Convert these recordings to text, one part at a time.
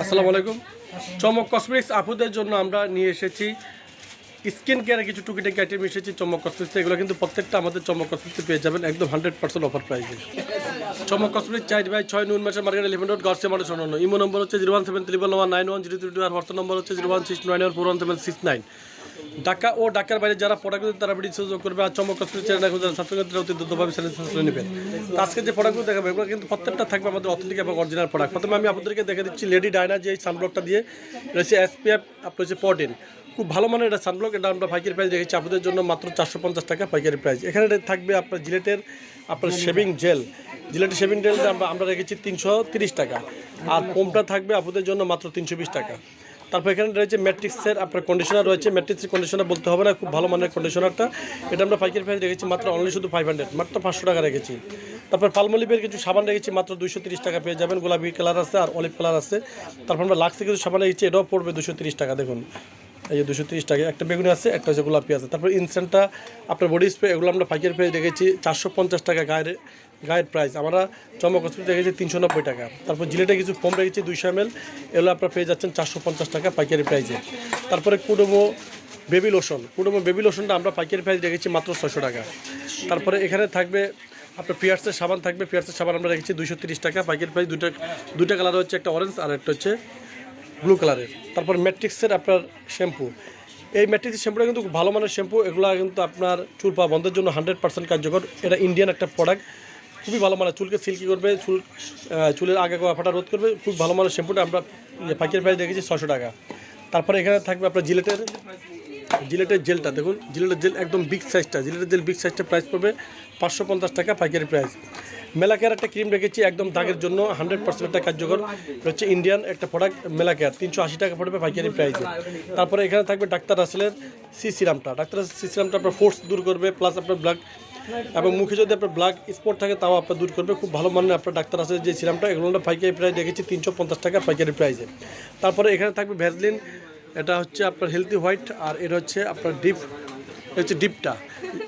আসসালামু আলাইকুম। চমক কসমেটিক্স আপুদের জন্য আমরা নিয়ে এসেছি। স্কিন কেয়ারে কিছু টুকিটাকি আইটেম এসেছি, চমক কসমেটিক্স এগুলো কিন্তু প্রত্যেকটা আমাদের চমক কসমেটিক্স পেয়ে যাবেন, একদম হান্ড্রেড পার্সেন্ট অফার প্রাইসে চমক কসমেটিক্স চাই বাই ছয় নুন মাসের মার্কেট ইলেভেন রোড গড়ছে মানুষ অন্য ইমো নম্বর হচ্ছে zero one seven triple one nine one zero three two আর হোয়াটসঅ্যাপ নম্বর হচ্ছে zero one six nine one four one seven six nine Dhaka ও ঢাকার বাইরে যারা প্রোডাক্ট তারা ভিডিও সুযোগ করবে আর চমক চ্যানেল অতি দ্রুতভাবে নেবেন আজকে যে প্রোডাক্টগুলো দেখাবে, এগুলো কিন্তু প্রত্যেকটা থাকবে আমাদের অথেন্টিক এবং অরিজিনাল প্রোডাক্ট প্রথমে আমি আপনাদেরকে দেখে দিচ্ছি লেডি ডায়না যে সানব্লকটা দিয়ে রয়েছে এসপিএফ আপনার হচ্ছে পটেন খুব ভালো মানের এটা সানব্লক এটা আমরা পাইকারি প্রাইস রেখেছি আপনাদের জন্য মাত্র চারশো পঞ্চাশ টাকা পাইকারি প্রাইস এখানে থাকবে আপনার জিলেটের আপনার শেভিং জেল জিলেটের শেভিং জেল আমরা রেখেছি তিনশো টাকা। আর পোমটা থাকবে আপনাদের জন্য মাত্র তিনশো বিশ টাকা। তারপর এখানে রয়েছে ম্যাট্রিক্সের, আপনার কন্ডিশনার রয়েছে। ম্যাট্রিক্সের কন্ডিশনার বলতে হবে না, খুব ভালো মানের কন্ডিশনারটা এটা আমরা পাইকারি প্রাইস রেখেছি, মাত্র অনলি শুধু ফাইভ হান্ড্রেড মাত্র পাঁচশো টাকা রেখেছি। তারপর পালমলিপের কিছু সাবান রেখেছি, মাত্র দুশো তিরিশ টাকা পেয়ে যাবেন। গোলাপি কালার আছে আর অলিভ কালার আছে। তারপর আমরা লাক্সে কিছু সাবান রেখেছি, এটাও পড়বে দুশো তিরিশ টাকা, দেখুন। এই যে দুশো তিরিশ টাকা, একটা বেগুনি আছে, একটা হচ্ছে গোলাপি আছে। তারপর ইনসেন্টটা আপনার বডি স্প্রে এগুলো আমরা পাইকারি প্রাইস রেখেছি, চারশো পঞ্চাশ টাকা গায়ের গায়ের প্রাইস আমরা চমক হসপিটাল রেখেছি তিনশো নব্বই টাকা। তারপর জিলেটে কিছু ফোম রেখেছি দুইশো এম এল এগুলো আপনার পেয়ে যাচ্ছেন চারশো পঞ্চাশ টাকা পাইকারি প্রাইসে তারপরে Kodomo baby lotion Kodomo baby লোশনটা আমরা পাইকারি প্রাইস রেখেছি মাত্র ছশো টাকা। তারপরে এখানে থাকবে আপনার পিয়ার্সের সাবান থাকবে। পিয়ার্সের সাবান আমরা রেখেছি দুইশো তিরিশ টাকা। পাইকারি প্রাইস দুটো দুটা কালার হচ্ছে একটা অরেঞ্জ আর একটা হচ্ছে ব্লু কালারের তারপর ম্যাট্রিক্সের আপনার শ্যাম্পু এই ম্যাট্রিক্সের শ্যাম্পুটা কিন্তু ভালো মানের শ্যাম্পু এগুলো কিন্তু আপনার চুল পা বন্ধের জন্য হান্ড্রেড পার্সেন্ট কার্যকর। এটা ইন্ডিয়ান একটা প্রোডাক্ট খুবই ভালো মানের চুলকে সিল্কি করবে, চুল চুলের আগে ফাটা রোধ করবে, খুব ভালো মানের শ্যাম্পুটা আমরা পাইকারি প্রাইস রেখেছি ছশো টাকা। তারপরে এখানে থাকবে আপনার জিলেটের জিলেটের জেলটা, দেখুন, জিলেটের জেল একদম বিগ সাইজটা জিলেটের জেল বিগ সাইজটা প্রাইস পড়বে পাঁচশো পঞ্চাশ টাকা পাইকারি প্রাইস মেলাকেয়ার একটা ক্রিম রেখেছি, একদম দাগের জন্য হান্ড্রেড পার্সেন্ট একটা কার্যকর হচ্ছে ইন্ডিয়ান একটা প্রোডাক্ট মেলাকেয়ার, তিনশো আশি টাকা পড়বে পাইকারি প্রাইসে তারপরে এখানে থাকবে ডাক্তার রাসেলের সি সিরামটা ডাক্তার সি সিরামটা আপনার ফোর্স দূর করবে প্লাস আপনার ব্লাড এবং মুখে যদি আপনার ব্লাড স্পট থাকে তাও আপনার দূর করবে। খুব ভালো মানের আপনার ডাক্তার আছে যে সিরামটা। এগুলো আমরা পাইকারি প্রাইস রেখেছি তিনশো পঞ্চাশ টাকা পাইকারি প্রাইসে। তারপরে এখানে থাকবে ভ্যাসলিন এটা হচ্ছে আপনার হেলদি হোয়াইট আর এটা হচ্ছে আপনার ডিপ এটা হচ্ছে ডিপটা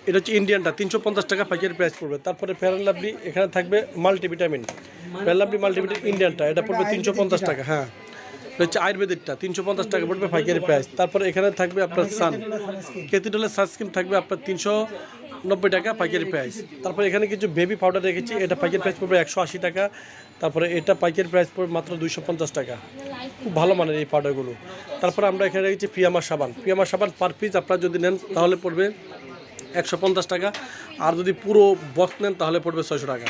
এটা হচ্ছে ইন্ডিয়ানটা তিনশো পঞ্চাশ টাকা পাইকারি প্রাইস পড়বে। তারপরে ফেয়ার লাভলি এখানে থাকবে মাল্টিভিটামিন ফেয়ার লাভলি মাল্টিভিটামিন ইন্ডিয়ানটা এটা পড়বে তিনশো পঞ্চাশ টাকা হ্যাঁ। এটা হচ্ছে আয়ুর্বেদিকটা তিনশো পঞ্চাশ টাকা পড়বে পাইকারি প্রাইস তারপরে এখানে থাকবে আপনার সান কেতিডলের সানস্ক্রিন থাকবে আপনার তিনশো নব্বই টাকা পাইকারি প্রাইস তারপরে এখানে কিছু বেবি পাউডার রেখেছি, এটা পাইকারি প্রাইস পড়বে একশো আশি টাকা। তারপরে এটা পাইকারি প্রাইস পড়বে মাত্র দুইশো পঞ্চাশ টাকা। খুব ভালো মানের এই পাউডারগুলো তারপরে আমরা এখানে রেখেছি পিয়ামার সাবান। পিয়ামার সাবান পার পিস আপনারা যদি নেন, তাহলে পড়বে একশো পঞ্চাশ টাকা। আর যদি পুরো বক্স নেন, তাহলে পড়বে ছয়শো টাকা।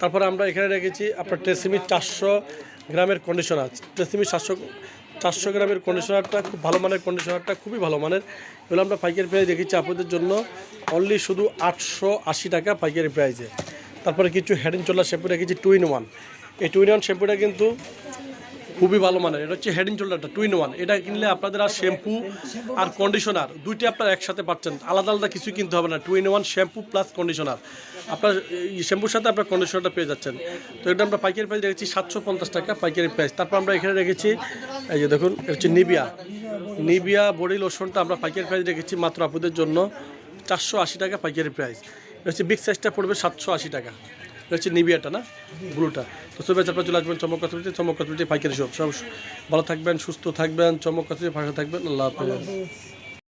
তারপরে আমরা এখানে রেখেছি আপনার ট্রেসিমি চারশো গ্রামের কন্ডিশনার ট্রেসিমি সাতশো চারশো গ্রামের কন্ডিশনারটা খুব ভালো মানের কন্ডিশনারটা খুবই ভালো মানের। এগুলো আমরা পাইকারি প্রাইস দেখেছি আপনাদের জন্য। অনলি শুধু আটশো আশি টাকা পাইকারি প্রাইসে। তারপরে কিছু হেড শোল্ডার শ্যাম্পু রেখেছি টু ইন ওয়ান এই টু ইন ওয়ান শ্যাম্পুটা কিন্তু খুবই ভালো মানের। এটা হচ্ছে হেড অ্যান্ড শোল্ডারটা টু ইন ওয়ান এটা কিনলে আপনাদের আর শ্যাম্পু আর কন্ডিশনার দুইটি আপনারা একসাথে পাচ্ছেন। আলাদা আলাদা কিছু কিনতে হবে না। Two in one shampoo plus conditioner আপনার শ্যাম্পুর সাথে আপনার কন্ডিশনারটা পেয়ে যাচ্ছেন। তো এটা আমরা পাইকারি প্রাইস রেখেছি সাতশো পঞ্চাশ টাকা পাইকারি প্রাইস তারপর আমরা এখানে রেখেছি, এই যে দেখুন, এটা হচ্ছে নিবিয়া নিবিয়া বডি লোশনটা আমরা পাইকারি প্রাইস রেখেছি মাত্র আপনাদের জন্য চারশো আশি টাকা পাইকারি প্রাইস হচ্ছে বিগ সাইজটা পড়বে সাতশো আশি টাকা। হচ্ছে নিবিয়াটা না? ব্লুটা। তো সবাই আপনারা চলে আসবেন চমক কসমেটিক চমক কসমেটিক পাইকারি সব সব ভালো থাকবেন, সুস্থ থাকবেন, চমক কসমেটিক ফাঁকা থাকবেন। আল্লাহ হাফেজ।